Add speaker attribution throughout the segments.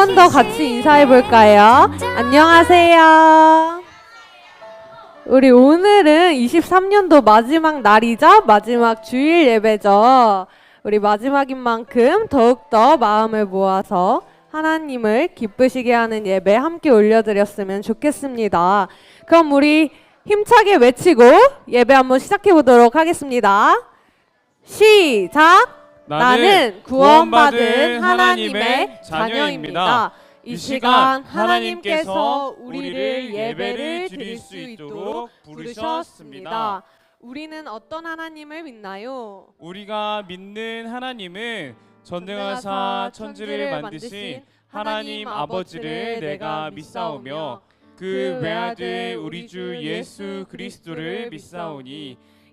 Speaker 1: 번 더 같이 인사해 볼까요? 안녕하세요. 우리 오늘은 23년도 마지막 날이죠? 마지막 주일 예배죠. 우리 마지막인 만큼 더욱더 마음을 모아서 하나님을 기쁘시게 하는 예배 함께 올려드렸으면 좋겠습니다. 그럼 우리 힘차게 외치고 예배 한번 시작해 보도록 하겠습니다. 시작! 나는 구원받은 하나님의 자녀입니다. 이 시간 하나님께서 우리를 예배를 드릴 수 있도록 부르셨습니다. 우리는 어떤 하나님을 믿나요?
Speaker 2: 우리가 믿는 하나님은 전능하사 천지를 만드신 하나님 아버지를 내가 믿사오며 그 외아들 우리 주 예수 그리스도를 믿사오니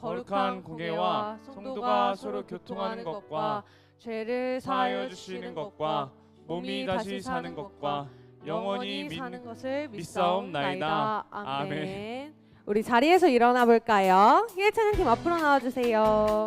Speaker 2: 거룩한 공예와 성도가 서로 교통하는 것과
Speaker 1: 죄를
Speaker 2: 사하여 주시는 것과 몸이 다시 사는 것과 영원히
Speaker 1: 사는 것을
Speaker 2: 믿사옵나이다.
Speaker 1: 아멘. 우리 자리에서 일어나 볼까요? 힐 찬양팀 앞으로 나와 주세요.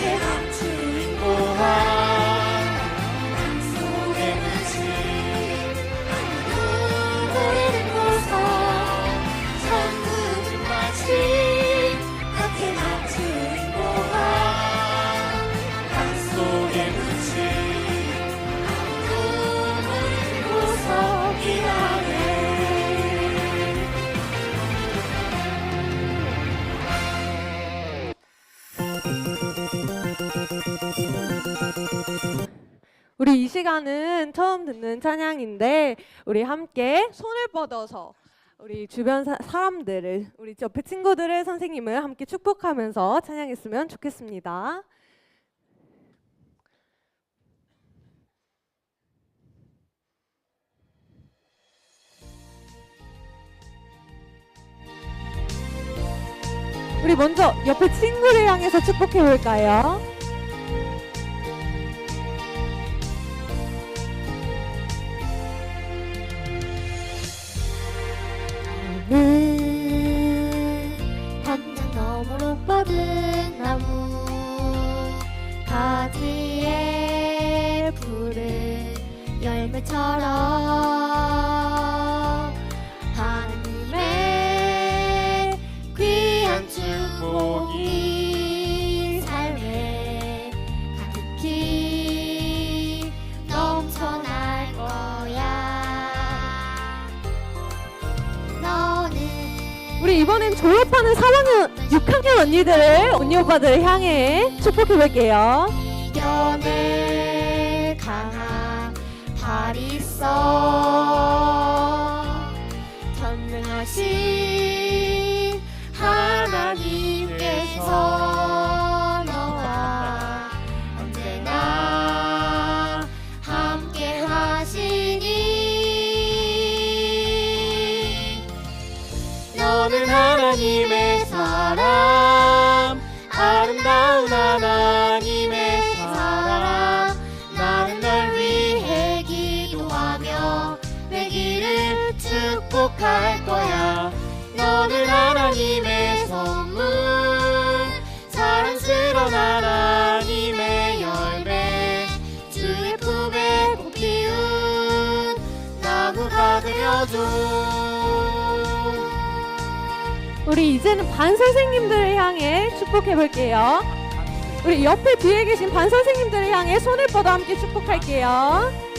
Speaker 3: Yeah. 우리 이
Speaker 1: 시간은 처음 듣는 찬양인데 우리 함께 손을 뻗어서 우리 주변 사, 사람들을 우리 옆에 친구들을 선생님을 함께 축복하면서 찬양했으면 좋겠습니다. 우리 먼저 옆에 친구를 향해서 축복해 볼까요? 이번엔 졸업하는 3학년, 6학년 언니들을 언니 오빠들을 향해 축복해 볼게요.
Speaker 3: 이겨낼 강한 발이 있어 전능하신 하나님께서 거야 너는 하나님의 선물 사랑스러운 하나님의 열매 주의 품에 꼭 피운 나무가 되어줘
Speaker 1: 우리 이제는 반 선생님들을 향해 축복해 볼게요. 우리 옆에 뒤에 계신 반 선생님들을 향해 손을 뻗어 함께 축복할게요.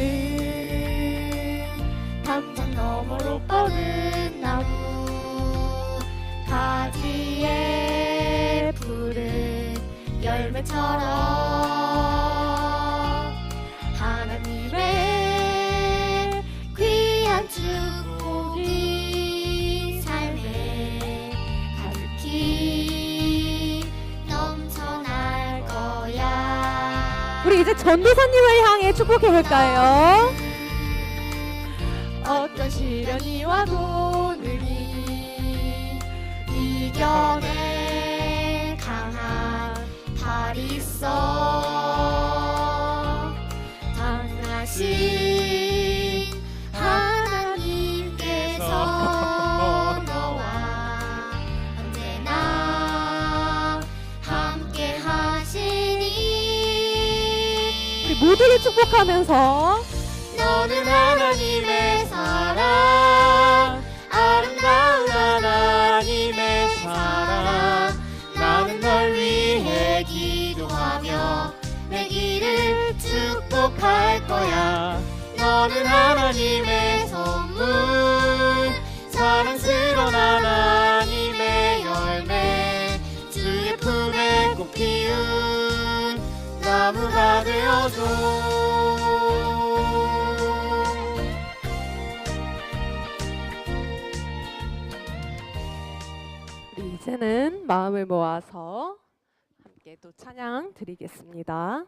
Speaker 3: 늘 담장 너머로 뻗은 나무 가지에 푸른 열매처럼
Speaker 1: 우리 이제 전도사님을 향해 축복해 볼까요?
Speaker 3: 어떤 시련이 와도 능히 이겨낼 강한 발이 있어
Speaker 1: 축복하면서.
Speaker 3: 너는 하나님의 사랑 아름다운 하나님의 사랑. 나는 널 위해 기도하며 내 길을 축복할 거야. 너는 하나님의
Speaker 1: 이제는 마음을 모아서 함께 또 찬양 드리겠습니다.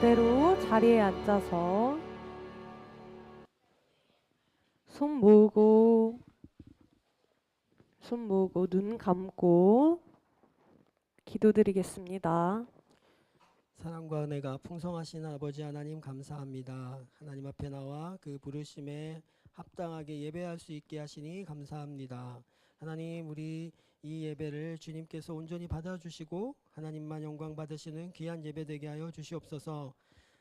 Speaker 1: 그대로 자리에 앉아서 손 모으고 손 모으고 눈 감고 기도드리겠습니다.
Speaker 4: 사랑과 은혜가 풍성하신 아버지 하나님 감사합니다. 하나님 앞에 나와 그 부르심에 합당하게 예배할 수 있게 하시니 감사합니다. 하나님 우리 이 예배를 주님께서 온전히 받아주시고 하나님만 영광 받으시는 귀한 예배 되게 하여 주시옵소서.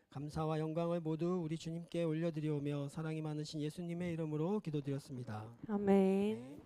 Speaker 4: 감사와 영광을 모두 우리 주님께 올려드리오며 사랑이 많으신 예수님의 이름으로 기도드렸습니다.
Speaker 1: 아멘.